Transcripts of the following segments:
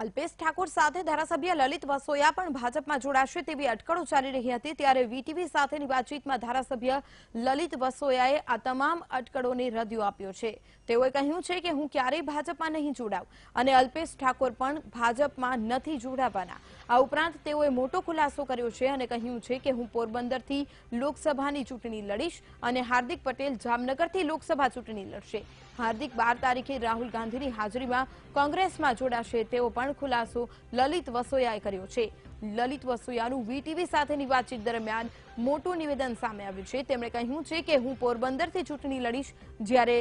અલ્પેશ ઠાકોર સાથે ધારાસભ્ય લલિત વસોયા પણ ભાજપમાં જોડાશે તેવી અટકળો ચાલી રહી હતી. ત્યારે વીટીવી સાથેની વાતચીતમાં ધારાસભ્ય લલિત વસોયાએ આ તમામ અટકળોને રદિયો આપ્યો છે. તેઓએ કહ્યું છે કે હું ક્યારેય ભાજપમાં નહીં જોડાઉં અને અલ્પેશ ઠાકોર પણ ભાજપમાં નથી જોડાવાના. આ ઉપરાંત તેઓએ મોટો ખુલાસો કર્યો છે અને કહ્યું છે કે હું પોરબંદરથી લોકસભાની ચૂંટણી લડીશ અને હાર્દિક પટેલ જામનગરથી લોકસભા ચૂંટણી લડશે. હાર્દિક બાર તારીખે રાહુલ ગાંધીની હાજરીમાં કોંગ્રેસમાં જોડાશે તેઓ પણ ખુલાસો લલિત વસોયાએ કર્યો છે. લલિત વસોયાનું વીટીવી સાથેની વાતચીત દરમિયાન મોટું નિવેદન સામે આવ્યું છે. તેમણે કહ્યું છે કે હું પોરબંદરથી ચૂંટણી લડીશ જ્યારે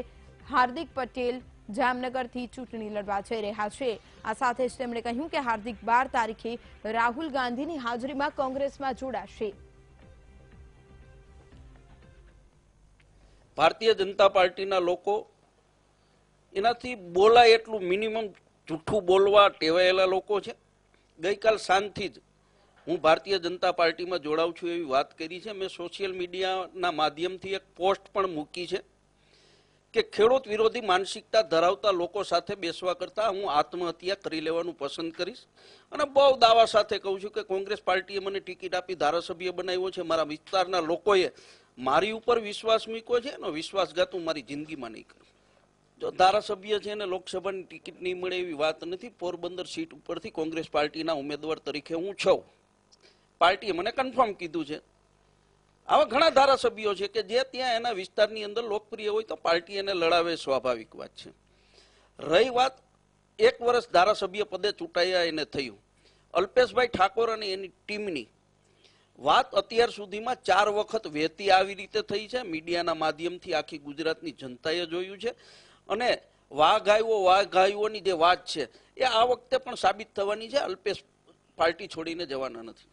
હાર્દિક પટેલ જામનગરથી ચૂંટણી લડવા જઈ રહ્યા છે. આ સાથે જ તેમણે કહ્યું કે હાર્દિક બાર તારીખે રાહુલ ગાંધીની હાજરીમાં કોંગ્રેસમાં જોડાશે. ભારતીય જનતા પાર્ટીના લોકો એનાથી બોલાય એટલું મિનિમમ જૂઠું બોલવા ટેવાયેલા લોકો છે. ગઈકાલ સાંજથી જ હું ભારતીય જનતા પાર્ટીમાં જોડાઉં છું એવી વાત કરી છે. મેં સોશિયલ મીડિયાના માધ્યમથી એક પોસ્ટ પણ મૂકી છે કે ખેડૂત વિરોધી માનસિકતા ધરાવતા લોકો સાથે બેસવા કરતાં હું આત્મહત્યા કરી લેવાનું પસંદ કરીશ. અને બહુ દાવા સાથે કહું છું કે કોંગ્રેસ પાર્ટીએ મને ટિકિટ આપી ધારાસભ્ય બનાવ્યો છે. મારા વિસ્તારના લોકોએ મારી ઉપર વિશ્વાસ મૂક્યો છે. એનો વિશ્વાસઘાત હું મારી જિંદગીમાં નહીં કરું. જો ધારાસભ્ય છે ને લોકસભાની ટિકિટ નહીં મળે એવી વાત નથી. પોરબંદર સીટ ઉપરથી કોંગ્રેસ પાર્ટીના ઉમેદવાર તરીકે હું છું. પાર્ટીએ મને કન્ફર્મ કીધું છે. આવા ઘણા ધારાસભ્યો છે કે જે ત્યાં એના વિસ્તારની અંદર લોકપ્રિય હોય તો પાર્ટી એને લડાવે સ્વાભાવિક વાત છે. રહી વાત એક વર્ષ ધારાસભ્ય પદે ચૂંટાયા એને થયું. અલ્પેશભાઈ ઠાકોર અને એની ટીમની વાત અત્યાર સુધીમાં ચાર વખત વહેતી આવી રીતે થઈ છે. મીડિયાના માધ્યમથી આખી ગુજરાતની જનતાએ જોયું છે. અને વાઘાઈઓ વાઘાઈઓની જે વાત છે, એ આ વખતે પણ સાબિત થવાની છે. અલ્પેશ પાર્ટી છોડીને જવાના નથી.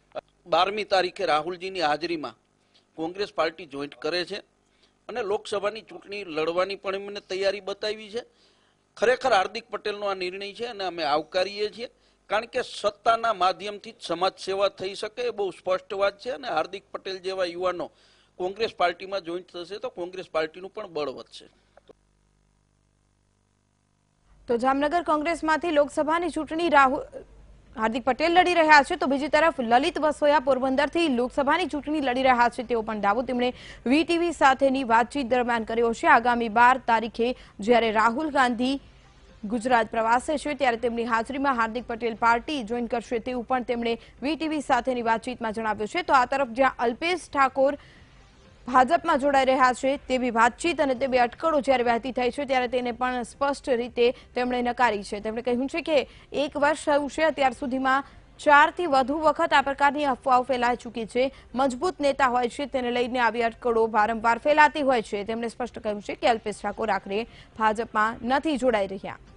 બારમી તારીખે રાહુલજીની હાજરીમાં કોંગ્રેસ પાર્ટી જોઈન્ટ કરે છે અને લોકસભાની ચૂંટણી લડવાની પણ એમને તૈયારી બતાવી છે. ખરેખર હાર્દિક પટેલનો આ નિર્ણય છે અને અમે આવકારીએ છીએ, કારણ કે સત્તાના માધ્યમથી જ સમાજ સેવા થઈ શકે એ બહુ સ્પષ્ટ વાત છે અને હાર્દિક પટેલ જેવા યુવાનો કોંગ્રેસ પાર્ટીમાં જોઈન્ટ થશે તો કોંગ્રેસ પાર્ટીનું પણ બળ વધશે. તો જામનગર કોંગ્રેસમાંથી લોકસભાની ચૂંટણી રાહુલ હાર્દિક પટેલ લડી રહ્યા છે, તો બીજી તરફ લલિત વસોયા પોરબંદરથી લોકસભાની ચૂંટણી લડી રહ્યા છે, તેવો પણ દાવો તેમણે વીટીવી સાથેની વાતચીત દરમિયાન કર્યો છે. આગામી બાર તારીખે જ્યારે રાહુલ ગાંધી ગુજરાત પ્રવાસે છે, ત્યારે તેમની હાજરીમાં હાર્દિક પટેલ પાર્ટી જોઈન કરશે તેવું પણ તેમણે વીટીવી સાથેની વાતચીતમાં જણાવ્યું છે. તો આ તરફ જ્યાં અલ્પેશ ઠાકોર ભાજપમાં જોડાઈ રહ્યા છે તેવી વાતચીત અને તેવી અટકળો જ્યારે વહેતી થઈ છે ત્યારે તેને પણ સ્પષ્ટ રીતે તેમણે નકારી છે. તેમણે કહ્યું છે કે એક વર્ષ થયું છે, અત્યાર સુધીમાં ચારથી વધુ વખત આ પ્રકારની અફવાઓ ફેલાઈ ચૂકી છે. મજબૂત નેતા હોય છે, તેને લઈને આવી અટકળો વારંવાર ફેલાતી હોય છે. તેમણે સ્પષ્ટ કહ્યું છે કે અલ્પેશ ઠાકોર આખરે ભાજપમાં નથી જોડાઈ રહ્યા.